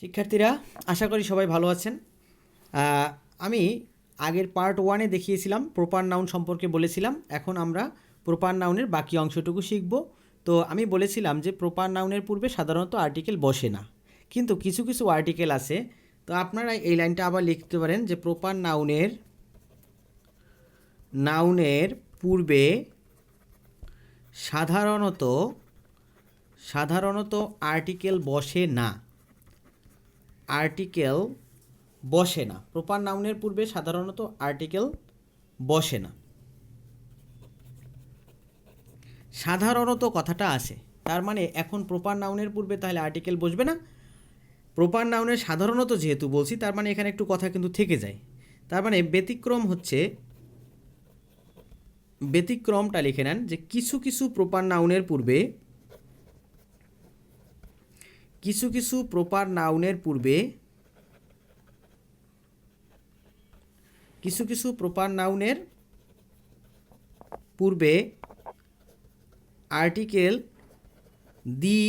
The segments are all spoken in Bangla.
শিক্ষার্থীরা, আশা করি সবাই ভালো আছেন। আমি আগের পার্ট ওয়ানে দেখিয়েছিলাম প্রপার নাউন সম্পর্কে বলেছিলাম। এখন আমরা প্রপার নাউনের বাকি অংশটুকু শিখব। তো আমি বলেছিলাম যে প্রপার নাউনের পূর্বে সাধারণত আর্টিকেল বসে না। কিন্তু কিছু কিছু আর্টিকেল আছে। তো আপনারা এই লাইনটা আবার লিখতে পারেন যে প্রপার নাউনের নাউনের পূর্বে সাধারণত সাধারণত আর্টিকেল বসে না। আর্টিকেল বসে না। প্রপার নাউনের পূর্বে সাধারণত আর্টিকেল বসে না। সাধারণত কথাটা আসে তার মানে এখন প্রপার নাউনের পূর্বে তাহলে আর্টিকেল বসবে না। প্রপার নাউনের সাধারণত যেহেতু বলছি, তার মানে এখানে একটু কথা কিন্তু থেকে যায়। তার মানে ব্যতিক্রম হচ্ছে, ব্যতিক্রমটা লিখে নেন যে কিছু কিছু প্রপার নাউনের পূর্বে কিছু কিছু প্রপার নাউনের পূর্বে, কিছু কিছু প্রপার নাউনের পূর্বে আর্টিকেল দি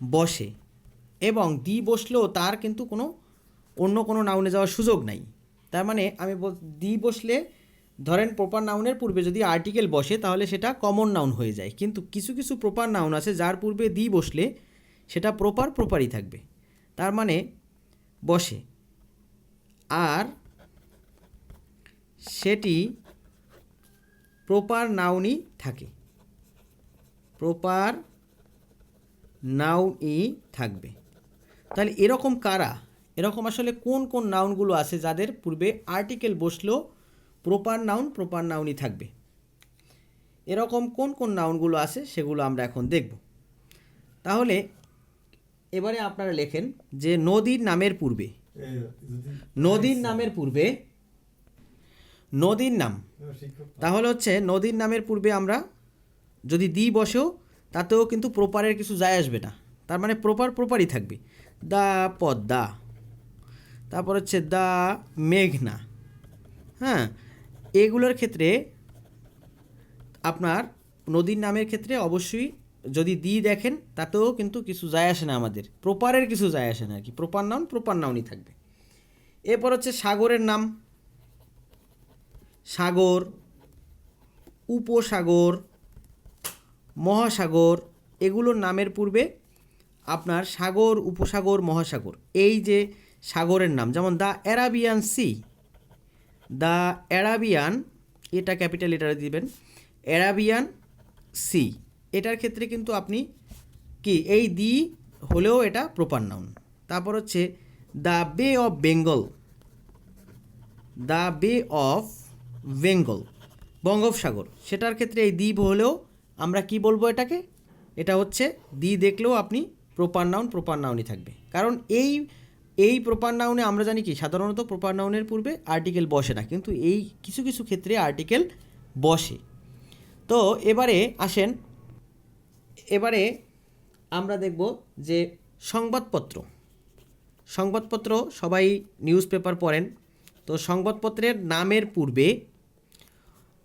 বসে এবং দি বসলেও তার কিন্তু কোনো অন্য কোনো নাউনে যাওয়ার সুযোগ নাই। তার মানে আমি দি বসলে ধরেন প্রপার নাউনের পূর্বে যদি আর্টিকেল বসে, তাহলে সেটা কমন নাউন হয়ে যায়। কিন্তু কিছু কিছু প্রপার নাউন আছে, যার পূর্বে দি বসলে সেটা প্রপার প্রপারই থাকবে। তার মানে বসে। আর সেটি প্রপার নাউনই থাকে। প্রপার নাউনই থাকবে। তাহলে এরকম কারা? এরকম আসলে কোন কোন নাউনগুলো আছে যাদের পূর্বে আর্টিকেল বসলেও প্রপার নাউন প্রপার নাউনই থাকবে। এরকম কোন কোন নাউনগুলো আছে সেগুলো আমরা এখন দেখব। তাহলে এবারে আপনারা লেখেন যে নদীর নামের পূর্বে। নদীর নামের পূর্বে নদীর নাম। তাহলে হচ্ছে নদীর নামের পূর্বে আমরা যদি দি বসেও তাতেও কিন্তু প্রপারের কিছু যায় আসবে না। তার মানে প্রপার প্রপারই থাকবে। দা পদ্মা। তারপর হচ্ছে দা মেঘনা। হ্যাঁ? এগুলোর ক্ষেত্রে আপনার নদীর নামের ক্ষেত্রে অবশ্যই যদি দি দেখেন, তাতেও কিন্তু কিছু যায় আসে না আমাদের। প্রপারের কিছু যায় আসে না আর কি। প্রপার নাউন, প্রপার নাউনই থাকবে। এরপর হচ্ছে সাগরের নাম। সাগর, উপসাগর, মহাসাগর, এগুলোর নামের পূর্বে আপনার সাগর, উপসাগর, মহাসাগর। এই যে সাগরের নাম, যেমন the Arabian sea the Arabian, এটা ক্যাপিটাল লেটারে দিবেন, অ্যারাবিয়ান সি। এটার ক্ষেত্রে কিন্তু আপনি কি, এই দি হলেও এটা প্রপার নাউন তারপর হচ্ছে the Bay of Bengal. The Bay of Bengal, বঙ্গোপসাগর। সেটার ক্ষেত্রে এই দ্বীপ হলেও আমরা কি বলব এটাকে? এটা হচ্ছে দি দেখলেও আপনি প্রপার নাউন প্রপার নাউনই থাকবে। কারণ এই এই প্রপার নাউনে আমরা জানি কি? সাধারণত প্রপার নাউনের পূর্বে আর্টিকেল বসে না, কিন্তু এই কিছু কিছু ক্ষেত্রে আর্টিকেল বসে। তো এবারে আসেন, এবারে আমরা দেখব যে সংবাদপত্র। সংবাদপত্র সবাই নিউজ পেপার পড়েন, তো সংবাদপত্রের নামের পূর্বে,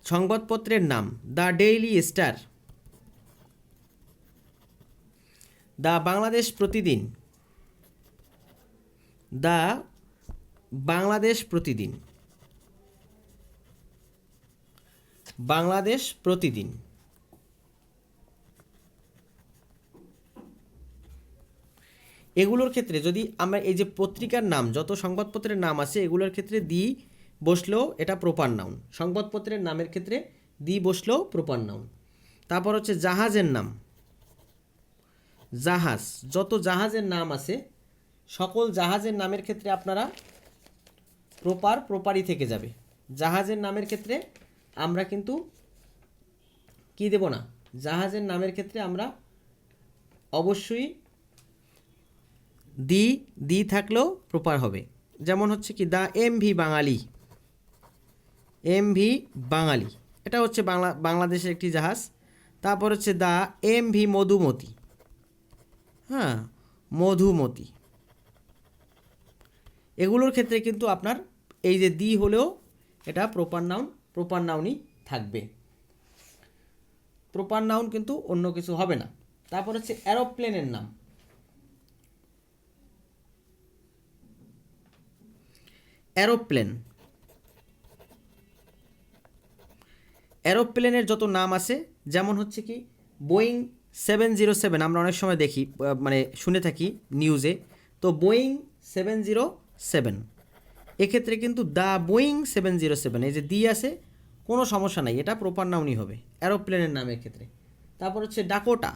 সংবাদপত্রের নাম, the Daily Star, the Bangladesh Pratidin the Bangladesh প্রতিদিন। বাংলাদেশ প্রতিদিন। এগুলোর ক্ষেত্রে যদি আমরা এই যে পত্রিকার নাম, যত সংবাদপত্রের নাম আছে, এগুলোর ক্ষেত্রে দি বসলেও এটা প্রপার নাউন সংবাদপত্রের নামের ক্ষেত্রে দি বসলেও প্রপার নাউন তারপর হচ্ছে জাহাজের নাম। জাহাজ, যত জাহাজের নাম আছে সকল জাহাজের নামের ক্ষেত্রে আপনারা প্রপার প্রপারই থেকে যাবে। জাহাজের নামের ক্ষেত্রে আমরা কিন্তু কি দেব না? জাহাজের নামের ক্ষেত্রে আমরা অবশ্যই দি দি থাকলেও প্রপার হবে। যেমন হচ্ছে কি the M V Bangali. M V Bangali. এটা হচ্ছে বাংলা, বাংলাদেশের একটি জাহাজ। তারপর হচ্ছে দ্য এম ভি মধুমতি। হ্যাঁ মধুমতি। এগুলোর ক্ষেত্রে কিন্তু আপনার এই যে দি হলেও এটা প্রপার নাউন প্রপার নাউনই থাকবে। প্রপার নাউন কিন্তু অন্য কিছু হবে না। তারপর হচ্ছে অ্যারোপ্লেনের নাম। অ্যারোপ্লেন অ্যারোপ্লেনের যত নাম আছে, যেমন হচ্ছে কি বোয়িং সেভেন জিরো সেভেন আমরা অনেক সময় দেখি মানে শুনে থাকি নিউজে তো বোয়িং সেভেন জিরো সেভেন এক্ষেত্রে কিন্তু the Boeing seven zero seven এই যে দি আছে, কোনো সমস্যা নাই, এটা প্রপার নাউনই হবে অ্যারোপ্লেনের নামের ক্ষেত্রে তারপর হচ্ছে ডাকোটা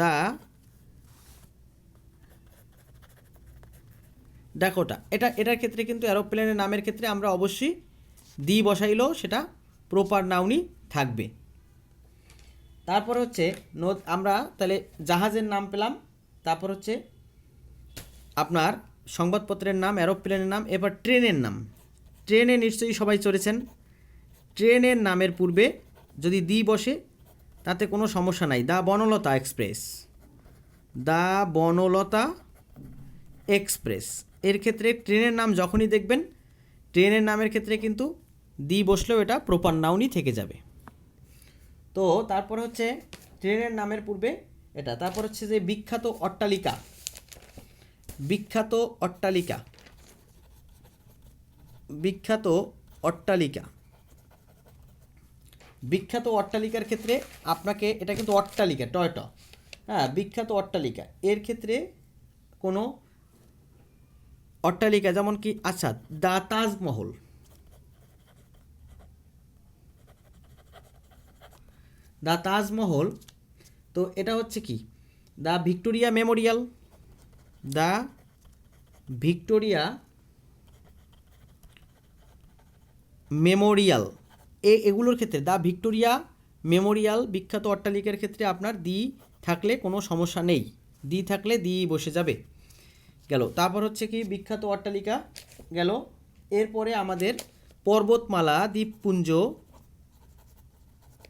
দ্য ডাকোটা এটা, এটার ক্ষেত্রে কিন্তু অ্যারোপ্লেনের নামের ক্ষেত্রে আমরা অবশ্যই দি বসাইলেও সেটা প্রপার নাউনই থাকবে। তারপর হচ্ছে আমরা তাহলে জাহাজের নাম পেলাম, তারপর হচ্ছে আপনার সংবাদপত্রের নাম, অ্যারোপ্লেনের নাম, এবার ট্রেনের নাম। ট্রেনে নিশ্চয়ই সবাই চড়েছেন। ট্রেনের নামের পূর্বে যদি দি বসে, তাতে কোনো সমস্যা নাই। The Banalata Express. The Banalata Express. এর ক্ষেত্রে ট্রেনের নাম যখনই দেখবেন, ট্রেনের নামের ক্ষেত্রে কিন্তু দি বসলেও এটা প্রপার নাউনই থেকে যাবে। তো তারপর হচ্ছে, ট্রেনের নামের পূর্বে এটা। তারপর হচ্ছে যে বিখ্যাত অট্টালিকা। বিখ্যাত অট্টালিকা। বিখ্যাত অট্টালিকা। বিখ্যাত অট্টালিকার ক্ষেত্রে আপনাকে, এটা কিন্তু অট্টালিকা টয় ট হ্যাঁ বিখ্যাত অট্টালিকা। এর ক্ষেত্রে কোনো অট্টালিকা যেমন কি আচ্ছা দা তাজমহল। দা তাজমহল, তো এটা হচ্ছে কি? The Victoria Memorial. The Victoria Memorial. এ, এগুলোর ক্ষেত্রে দা ভিক্টোরিয়া মেমোরিয়াল বিখ্যাত অট্টালিকার ক্ষেত্রে আপনার দি থাকলে কোনো সমস্যা নেই। দি থাকলে দি বসে যাবে। গেল। তারপর হচ্ছে কি, বিখ্যাত অট্টালিকা গেল। এরপরে আমাদের পর্বতমালা, দ্বীপপুঞ্জ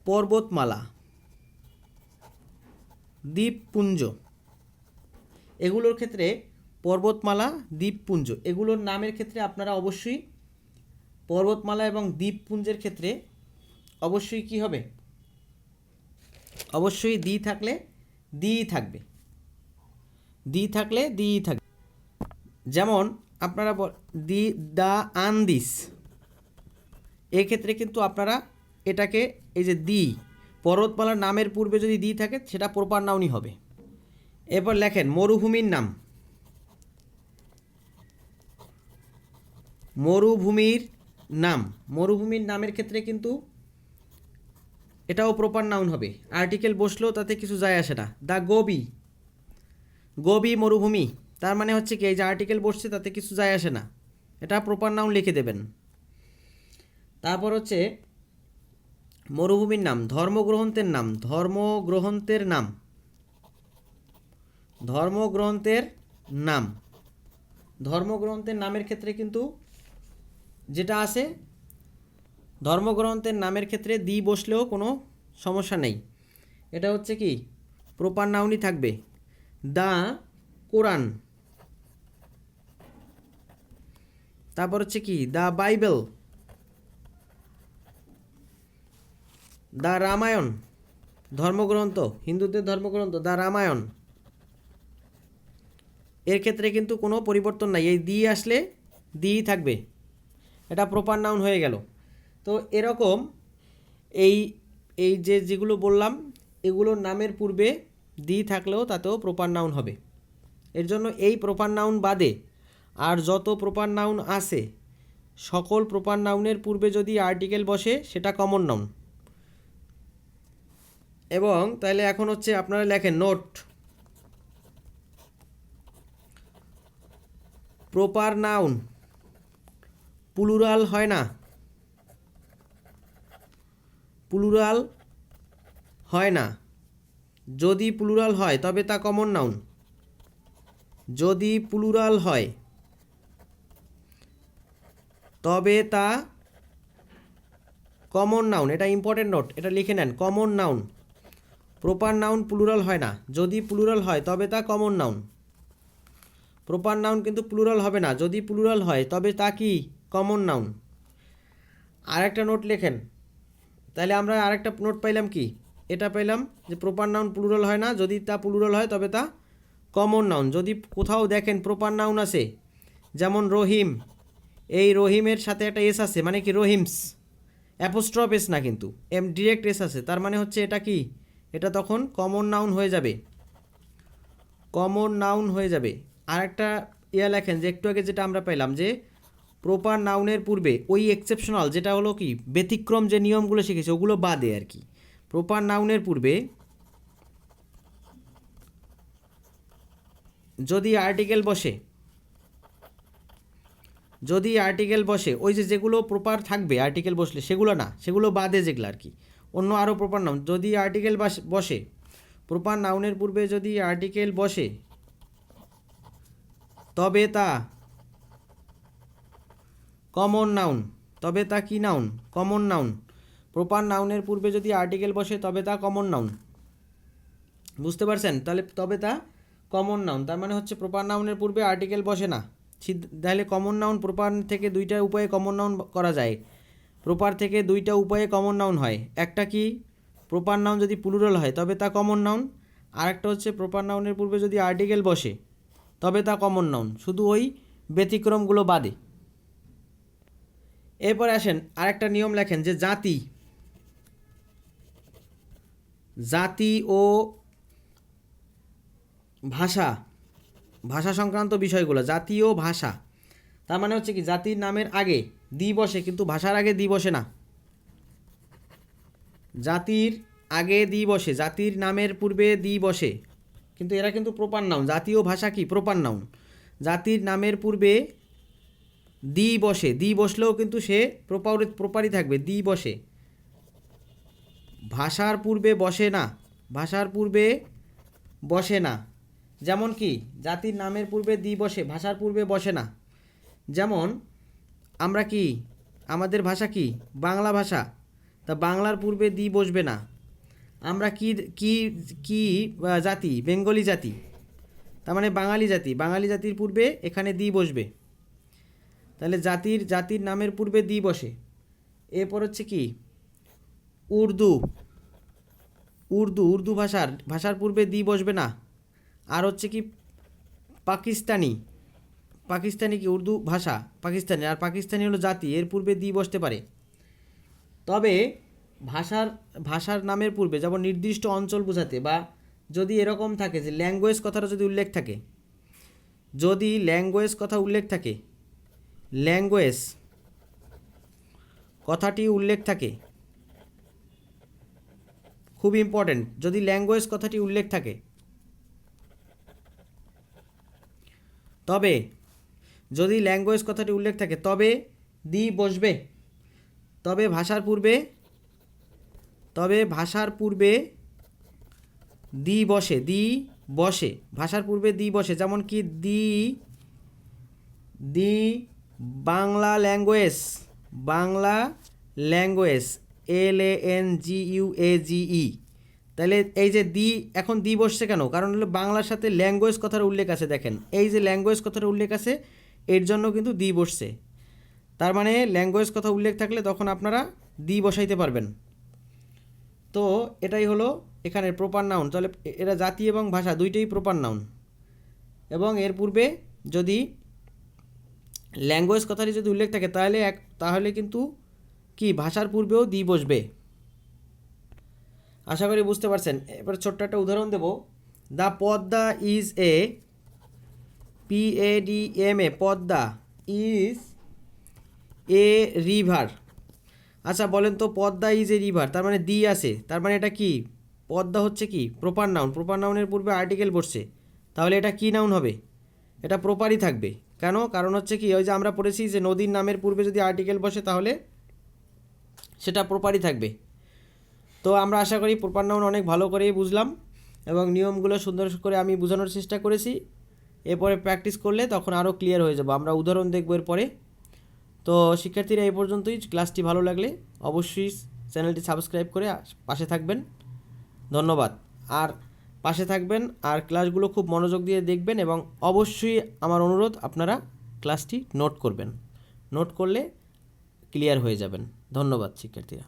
পর্বতমালা। দ্বীপপুঞ্জ। এগুলোর ক্ষেত্রে পর্বতমালা, দ্বীপপুঞ্জ। এগুলোর নামের ক্ষেত্রে আপনারা অবশ্যই পর্বতমালা এবং দ্বীপপুঞ্জের ক্ষেত্রে অবশ্যই কি হবে? অবশ্যই দি থাকলে দি থাকবে। দি থাকলে দি থাকবে। যেমন আপনারা দি, দা, আন্দিস। এক্ষেত্রে কিন্তু আপনারা এটাকে, এই যে দি, পর্বতমালার নামের পূর্বে যদি দি থাকে, সেটা প্রপার নাউনই হবে। এরপর লেখেন, মরুভূমির নাম। মরুভূমির নাম। মরুভূমির নামের ক্ষেত্রে কিন্তু এটাও প্রপার নাউন হবে। আর্টিকেল বসলেও তাতে কিছু যায় আসে না। The Gobi. গোবি মরুভূমি। তার মানে হচ্ছে কি, এই যে আর্টিকেল বসছে, তাতে কিছু যায় আসে না। এটা প্রপার নাউন লিখে দেবেন। তারপর হচ্ছে, মরুভূমির নাম, ধর্মগ্রন্থের নাম ধর্মগ্রন্থের নাম। ধর্মগ্রন্থের নাম। ধর্মগ্রন্থের নামের ক্ষেত্রে কিন্তু যেটা আছে, ধর্মগ্রন্থের নামের ক্ষেত্রে দি বসলেও কোনো সমস্যা নেই। এটা হচ্ছে কি? প্রপার নাউনই থাকবে। দা কোরআন। তারপর হচ্ছে কি? The Bible. দ্য রামায়ণ। ধর্মগ্রন্থ, হিন্দুদের ধর্মগ্রন্থ দ্য রামায়ণ। এর ক্ষেত্রে কিন্তু কোনো পরিবর্তন নাই। এই দি আসলে দি থাকবে। এটা প্রপার নাউন হয়ে গেল। তো এরকম এই এই যে যেগুলো বললাম, এগুলোর নামের পূর্বে দি থাকলেও তাতেও প্রপার নাউন হবে। এর জন্য এই প্রপার নাউন বাদে আর যত প্রপার নাউন আছে, সকল প্রপার নাউনের পূর্বে যদি আর্টিকেল বসে, সেটা কমন নাউন এবং তাহলে এখন হচ্ছে আপনারা লেখেন নোট প্রপার নাউন। প্লুরাল হয় না। প্লুরাল হয় না। যদি প্লুরাল হয়, তবে তা কমন নাউন। যদি প্লুরাল হয়, তবে তা কমন নাউন। এটা ইম্পর্টেন্ট নোট এটা লিখে নেন, common noun. Proper noun plural হয় না। যদি প্লুরাল হয়, তবে তা কমন নাউন। প্রপার নাউন কিন্তু প্লুরাল হবে না, যদি প্লুরাল হয়, তবে তা কি? Common noun. আরেকটা নোট লেখেন। তাহলে আমরা আরেকটা নোট পাইলাম কি? এটা পাইলাম যে প্রপার নাউন প্লুরাল হয় না, যদি তা প্লুরাল হয়, তবে তা কমন নাউন। যদি কোথাও দেখেন প্রপার নাউন আছে, যেমন রহিম, এই রহিমের সাথে একটা এস আছে মানে কি রহিমস? অ্যাপোস্ট্রপ এস না কিন্তু, এম ডিরেক্ট এস আছে, তার মানে হচ্ছে এটা কি? এটা তখন কমন নাউন হয়ে যাবে। কমন নাউন হয়ে যাবে। আর একটা ইয়া লেখেন যে একটু আগে যেটা আমরা পেলাম যে প্রপার নাউনের পূর্বে ওই এক্সেপশনাল যেটা হলো কি, ব্যতিক্রম যে নিয়মগুলো শিখেছে, ওগুলো বাদে আর কি। প্রপার নাউনের পূর্বে যদি আর্টিকেল বসে, যদি আর্টিকেল বসে, ওই যে যেগুলো প্রপার থাকবে আর্টিকেল বসলে, সেগুলো না, সেগুলো বাদে যেগুলো আর কি। অন্য আরও প্রপার নাউন যদি আর্টিকেল বসে প্রপার নাউনের পূর্বে যদি আর্টিকেল বসে তবে তা কমন নাউন তবে তা কি নাউন কমন নাউন প্রপার নাউনের পূর্বে যদি আর্টিকেল বসে, তবে তা কমন নাউন বুঝতে পারছেন? তাহলে তবে তা কমন নাউন তার মানে হচ্ছে প্রপার নাউনের পূর্বে আর্টিকেল বসে না। তাহলে কমন নাউন প্রপার থেকে দুইটা উপায়ে কমন নাউন করা যায়। প্রপার থেকে দুইটা উপায়ে কমন নাউন হয়। একটা কি? প্রপার নাউন যদি প্লুরাল হয়, তবে তা কমন নাউন আর একটা হচ্ছে প্রপার নাউনের পূর্বে যদি আর্টিকেল বসে তবে তা কমন নাউন শুধু ওই ব্যতিক্রমগুলো বাদে। এরপরে আসেন, আরেকটা নিয়ম লেখেন যে জাতি জাতি ও ভাষা ভাষা সংক্রান্ত বিষয়গুলো, জাতি ও ভাষা। তার মানে হচ্ছে কি, জাতির নামের আগে দি কিন্তু ভাষার আগে দি বসে না। জাতির আগে দি বসে, জাতির নামের পূর্বে দি কিন্তু এরা কিন্তু প্রপার নাউন জাতীয় ভাষা কি? প্রপার নাউন জাতির নামের পূর্বে দি বসে। দি বসলেও কিন্তু সে প্রপার প্রপারই থাকবে। দি বসে। ভাষার পূর্বে বসে না। ভাষার পূর্বে বসে না। যেমন কি? জাতির নামের পূর্বে দি বসে, ভাষার পূর্বে বসে না। যেমন আমরা কি? আমাদের ভাষা কি? বাংলা ভাষা। তা বাংলার পূর্বে দি বসবে না। আমরা কি কি কি জাতি? বেঙ্গলি জাতি। তার মানে বাঙালি জাতি। বাঙালি জাতির পূর্বে এখানে দি বসবে। তাহলে জাতির জাতির নামের পূর্বে দি বসে। এরপর হচ্ছে কি? উর্দু। উর্দু উর্দু ভাষার ভাষার পূর্বে দি বসবে না। আর হচ্ছে কি? পাকিস্তানি। পাকিস্তানি কি? উর্দু ভাষা। পাকিস্তানি। আর পাকিস্তানি হলো জাতি। এর পূর্বে দি বসতে পারে। তবে ভাষার ভাষার নামের পূর্বে যেমন নির্দিষ্ট অঞ্চল বোঝাতে বা যদি এরকম থাকে যে ল্যাঙ্গুয়েজ কথাটা যদি উল্লেখ থাকে, যদি ল্যাঙ্গুয়েজ কথা উল্লেখ থাকে ল্যাঙ্গুয়েজ কথাটি উল্লেখ থাকে, খুব ইম্পর্ট্যান্ট যদি ল্যাঙ্গুয়েজ কথাটি উল্লেখ থাকে, তবে, যদি ল্যাঙ্গুয়েজ কথাটি উল্লেখ থাকে, তবে দি বসবে, তবে ভাষার পূর্বে তবে ভাষার পূর্বে দি বসে দি বসে। ভাষার পূর্বে দি বসে, যেমন কি the the Bangla language Bangla language, L N G U A G E. তাহলে এই যে দি, এখন দি বসছে কেন? কারণ হলো বাংলার সাথে ল্যাঙ্গুয়েজ কথার উল্লেখ আছে, দেখেন। এই যে ল্যাঙ্গুয়েজ কথার উল্লেখ আছে, এর জন্য কিন্তু দি বসছে। তার মানে ল্যাঙ্গুয়েজ কথা উল্লেখ থাকলে তখন আপনারা দি বসাইতে পারবেন। তো এটাই হলো এখানে প্রপার নাউন তাহলে এরা জাতি এবং ভাষা দুইটাই প্রপার নাউন এবং এর পূর্বে যদি ল্যাঙ্গুয়েজ কথাটি যদি উল্লেখ থাকে, তাহলে এক তাহলে কিন্তু কি? ভাষার পূর্বেও দি বসবে। আশা করি বুঝতে পারছেন। এবার ছোট্ট একটা উদাহরণ দেব। The Padma is a P A D M A. Padma is a river. আচ্ছা বলেন তো পদ্মা ইজ এ রিভার তার মানে দি আছে, তার মানে এটা কি? পদ্মা হচ্ছে কি? প্রপার নাউন প্রপার নাউনের পূর্বে আর্টিকেল বসছে, তাহলে এটা কি নাউন হবে? এটা প্রপারই থাকবে, কেন? কারণ হচ্ছে কি, ওই যে আমরা পড়েছি যে নদীর নামের পূর্বে যদি আর্টিকেল বসে তাহলে সেটা প্রপারই থাকবে। তো আমরা আশা করি প্রপার নাউন অনেক ভালো করেই বুঝলাম, এবং নিয়মগুলো সুন্দর করে আমি বোঝানোর চেষ্টা করেছি। এরপরে প্র্যাকটিস করলে তখন আরও ক্লিয়ার হয়ে যাব, আমরা উদাহরণ দেখব এরপরে। তো শিক্ষার্থীরা এই পর্যন্তই। ক্লাসটি ভালো লাগলে অবশ্যই চ্যানেলটি সাবস্ক্রাইব করে পাশে থাকবেন। ধন্যবাদ। আর পাশে থাকবেন আর ক্লাসগুলো খুব মনোযোগ দিয়ে দেখবেন এবং অবশ্যই আমার অনুরোধ, আপনারা ক্লাসটি নোট করবেন। নোট করলে ক্লিয়ার হয়ে যাবেন। ধন্যবাদ শিক্ষার্থীরা।